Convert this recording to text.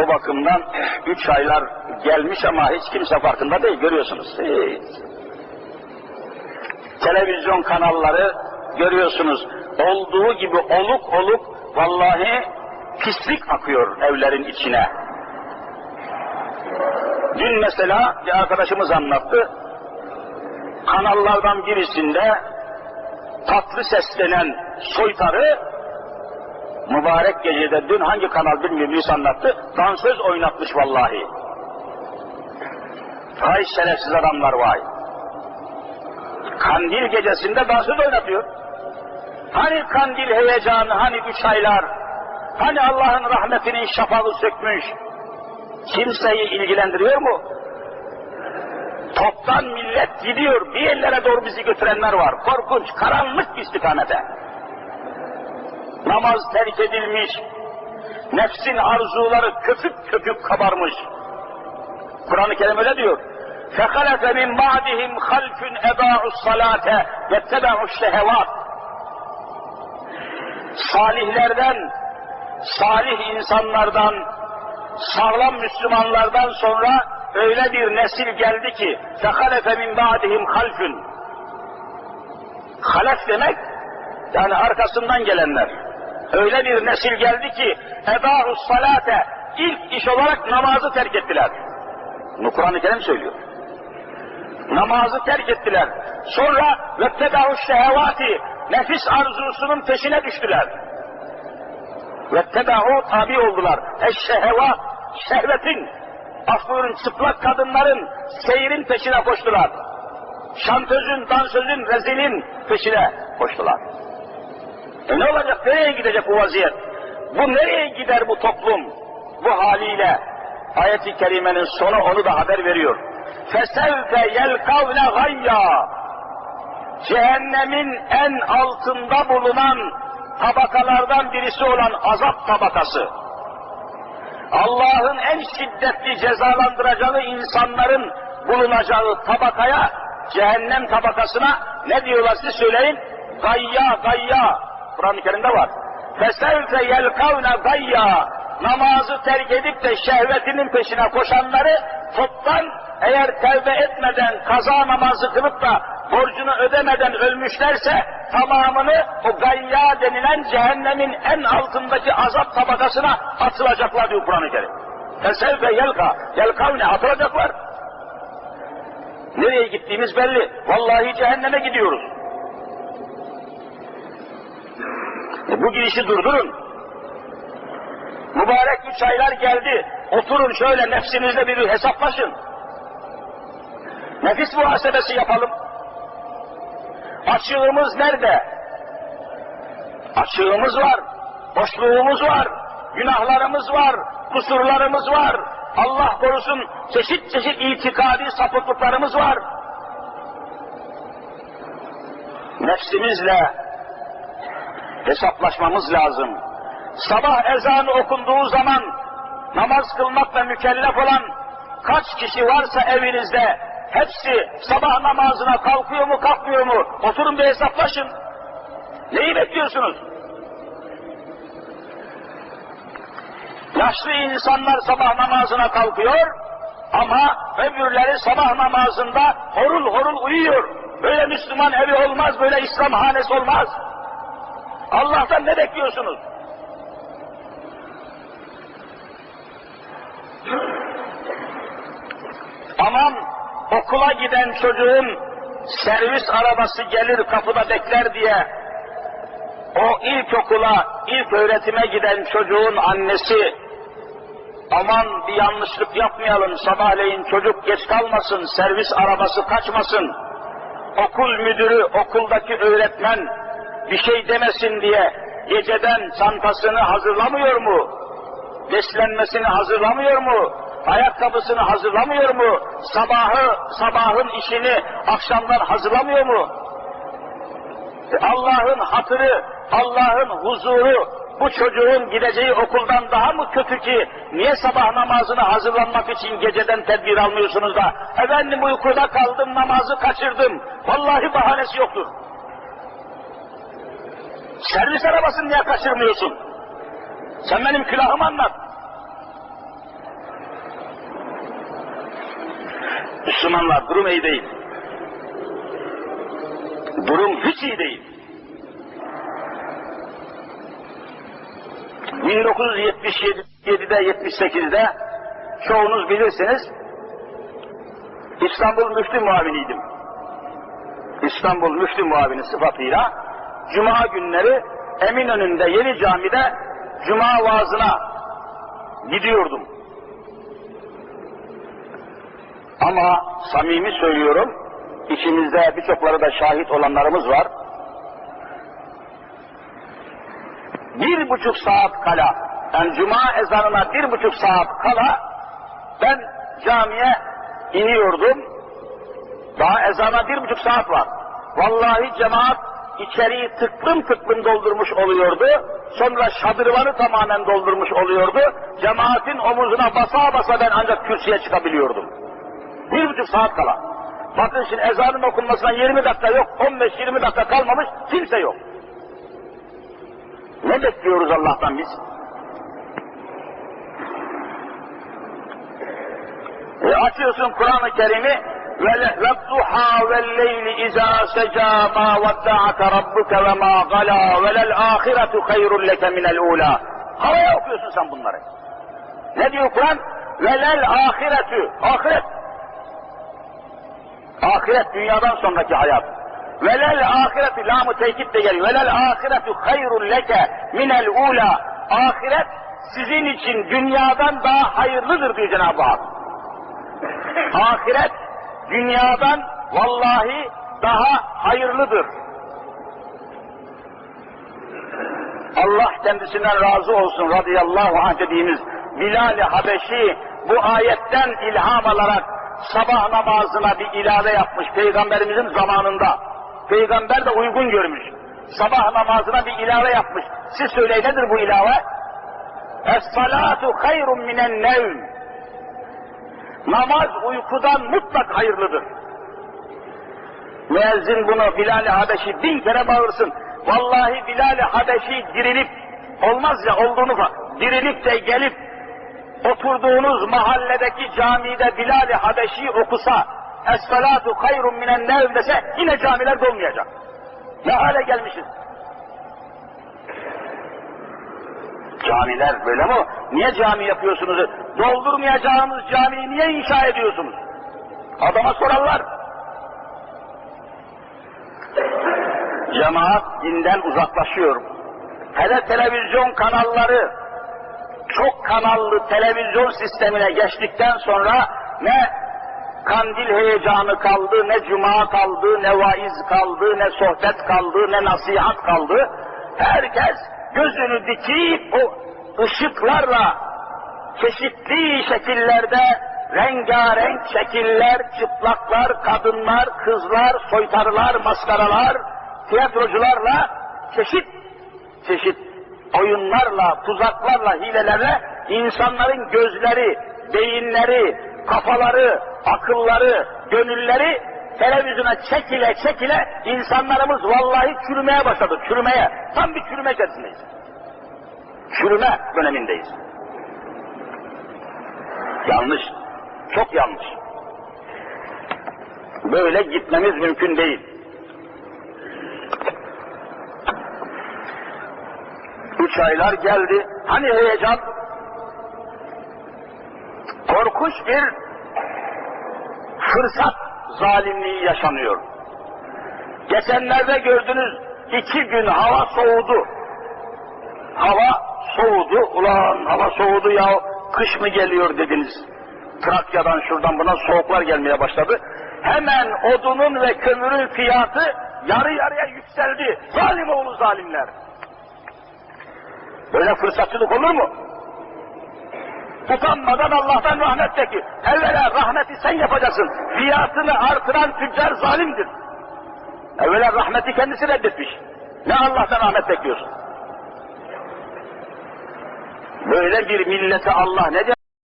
O bakımdan üç aylar gelmiş ama hiç kimse farkında değil görüyorsunuz. Hiç. Televizyon kanalları görüyorsunuz. Olduğu gibi oluk oluk vallahi pislik akıyor evlerin içine. Dün mesela bir arkadaşımız anlattı. Kanallardan birisinde tatlı seslenen soytarı mübarek gecede dün hangi kanal bilmiyorum birisi anlattı. Dansöz oynatmış vallahi. Vay şerefsiz adamlar vay. Kandil gecesinde dansöz oynatıyor. Hani kandil heyecanı, hani üç aylar, hani Allah'ın rahmetinin şafağı sökmüş, kimseyi ilgilendiriyor mu? Toptan millet gidiyor, bir yerlere doğru bizi götürenler var. Korkunç, karanlık bir istikamete Namaz terk edilmiş, nefsin arzuları köpük köpük kabarmış. Kur'an-ı Kerim öyle diyor. فَخَلَفَ مِنْ بَعْدِهِمْ خَلْفٌ اَبَاعُ الصَّلَاةَ وَاتَّبَعُ الشَّهَوَاتِ Salihlerden, salih insanlardan, sağlam Müslümanlardan sonra öyle bir nesil geldi ki فَخَلَفَ مِنْ بَعْدِهِمْ خَلْفٌ Halef demek, yani arkasından gelenler. öyle bir nesil geldi ki edahus salate ilk iş olarak namazı terk ettiler. Bunu Kur'an-ı Kerim söylüyor. Namazı terk ettiler. Sonra vettedahu şehevati nefis arzusunun peşine düştüler. Vettedahu tabi oldular. Eşşeheva şehvetin af çıplak kadınların seyirin peşine koştular. Şantözün, dansözün, rezilin peşine koştular. E ne olacak, nereye gidecek bu vaziyet? Bu nereye gider bu toplum? Bu haliyle ayet-i kerimenin sonu onu da haber veriyor. فَسَوْفَ يَلْقَوْنَ غَيَّا Cehennemin en altında bulunan tabakalardan birisi olan azap tabakası. Allah'ın en şiddetli cezalandıracağı insanların bulunacağı tabakaya, cehennem tabakasına ne diyorlar siz söyleyin? Gayya, gayya. Kur'an-ı Kerim'de var. فَسَوْفَ يَلْقَوْنَ gayya. Namazı terk edip de şehvetinin peşine koşanları toptan eğer tevbe etmeden kaza namazı kılıp da borcunu ödemeden ölmüşlerse tamamını o gayya denilen cehennemin en altındaki azap tabakasına atılacaklar diyor Kur'an-ı Kerim. Fesevfe yelka, yelkavne atılacaklar. Nereye gittiğimiz belli. Vallahi cehenneme gidiyoruz. Bu girişi durdurun. Mübarek üç aylar geldi. Oturun şöyle nefsinizle bir hesaplaşın. Nefis muhasebesi yapalım. Açığımız nerede? Açığımız var, boşluğumuz var, günahlarımız var, kusurlarımız var. Allah korusun çeşit çeşit itikadi sapıklıklarımız var. Nefsimizle hesaplaşmamız lazım. Sabah ezanı okunduğu zaman namaz kılmakla mükellef olan kaç kişi varsa evinizde hepsi sabah namazına kalkıyor mu kalkmıyor mu? Oturun bir hesaplaşın. Neyi bekliyorsunuz? Yaşlı insanlar sabah namazına kalkıyor ama öbürleri sabah namazında horul horul uyuyor. Böyle Müslüman evi olmaz, böyle İslam hanesi olmaz. Allah'tan ne bekliyorsunuz? Aman okula giden çocuğun servis arabası gelir kapıda bekler diye o ilkokula, ilk öğretime giden çocuğun annesi aman bir yanlışlık yapmayalım sabahleyin çocuk geç kalmasın, servis arabası kaçmasın, okul müdürü, okuldaki öğretmen bir şey demesin diye geceden çantasını hazırlamıyor mu? Beslenmesini hazırlamıyor mu? ayakkabısını hazırlamıyor mu? Sabahı, sabahın işini akşamdan hazırlamıyor mu? Allah'ın hatırı, Allah'ın huzuru bu çocuğun gideceği okuldan daha mı kötü ki niye sabah namazına hazırlanmak için geceden tedbir almıyorsunuz da efendim uykuda kaldım namazı kaçırdım vallahi bahanesi yoktur. Servis arabasını niye kaçırmıyorsun? Sen benim külahımı anlat. Müslümanlar durum iyi değil. Durum hiç iyi değil. 1977'de, 78'de çoğunuz bilirsiniz İstanbul Müftü Muaviniydim. İstanbul Müftü Muavini sıfatıyla Cuma günleri Eminönü'nde Yeni Cami'de Cuma vaazına gidiyordum. Ama samimi söylüyorum, içimizde birçokları da şahit olanlarımız var. Bir buçuk saat kala, yani cuma ezanına bir buçuk saat kala ben camiye iniyordum. Daha ezana bir buçuk saat var. Vallahi cemaat içeriği tıklım tıklım doldurmuş oluyordu. Sonra şadırvanı tamamen doldurmuş oluyordu. Cemaatin omuzuna basa basa ben ancak kürsüye çıkabiliyordum. Bir buçuk saat kala. Bakın şimdi ezanın okunmasına 20 dakika yok, 15-20 dakika kalmamış, kimse yok. Ne bekliyoruz Allah'tan biz? E açıyorsun Kur'an-ı Kerim'i ve duha ve leyli izâ secâ mâ vedda'aka rabbuke ve mâ galâ ve lel âhiretu hayrun leke minel ula. Havaya okuyorsun sen bunları. Ne diyor Kur'an? Ve lel ahiretü. Ahiret. Ahiret dünyadan sonraki hayat. Velel ahiretü lamu tekit de geliyor. Velel ahiretü hayrun leke minel ula. Ahiret sizin için dünyadan daha hayırlıdır diyor Cenab-ı Hak. Ahiret dünyadan vallahi daha hayırlıdır. Allah kendisinden razı olsun radıyallahu anh dediğimiz Bilal-i Habeşi bu ayetten ilham alarak sabah namazına bir ilave yapmış peygamberimizin zamanında. Peygamber de uygun görmüş. Sabah namazına bir ilave yapmış. Siz söyleyin nedir bu ilave? Es-salatu hayrun minen nevm. Namaz uykudan mutlak hayırlıdır. Müezzin bunu Bilal-i Habeşi bin kere bağırsın. Vallahi Bilal-i Habeşi dirilip, olmaz ya olduğunu fa- dirilip de gelip oturduğunuz mahalledeki camide Bilal-i Habeşi okusa, Es-salatu hayrun minen nevm dese yine camiler dolmayacak. Ne hale gelmişiz? Camiler böyle mi? Niye cami yapıyorsunuz? Doldurmayacağınız camiyi niye inşa ediyorsunuz? Adama sorarlar. Cemaat dinden uzaklaşıyor. Hele televizyon kanalları çok kanallı televizyon sistemine geçtikten sonra ne kandil heyecanı kaldı, ne cuma kaldı, ne vaiz kaldı, ne sohbet kaldı, ne nasihat kaldı. Herkes gözünü dikip o ışıklarla çeşitli şekillerde rengarenk şekiller, çıplaklar, kadınlar, kızlar, soytarılar, maskaralar, tiyatrocularla çeşit çeşit oyunlarla, tuzaklarla, hilelerle insanların gözleri, beyinleri, kafaları, akılları, gönülleri televizyona çekile çekile insanlarımız vallahi çürümeye başladı, çürümeye. Tam bir çürüme içerisindeyiz. Çürüme dönemindeyiz. Yanlış, çok yanlış. Böyle gitmemiz mümkün değil. Üç aylar geldi. Hani heyecan? Korkunç bir fırsat zalimliği yaşanıyor. Geçenlerde gördünüz iki gün hava soğudu. Hava soğudu. Ulan hava soğudu ya kış mı geliyor dediniz. Trakya'dan şuradan buna soğuklar gelmeye başladı. Hemen odunun ve kömürün fiyatı yarı yarıya yükseldi. Zalim oğlu zalimler. Böyle fırsatçılık olur mu? Utanmadan Allah'tan rahmet bekle. Evvela rahmeti sen yapacaksın. Fiyatını artıran tüccar zalimdir. Evvela rahmeti kendisi reddetmiş. Ne Allah'tan rahmet bekliyorsun? Böyle bir millete Allah ne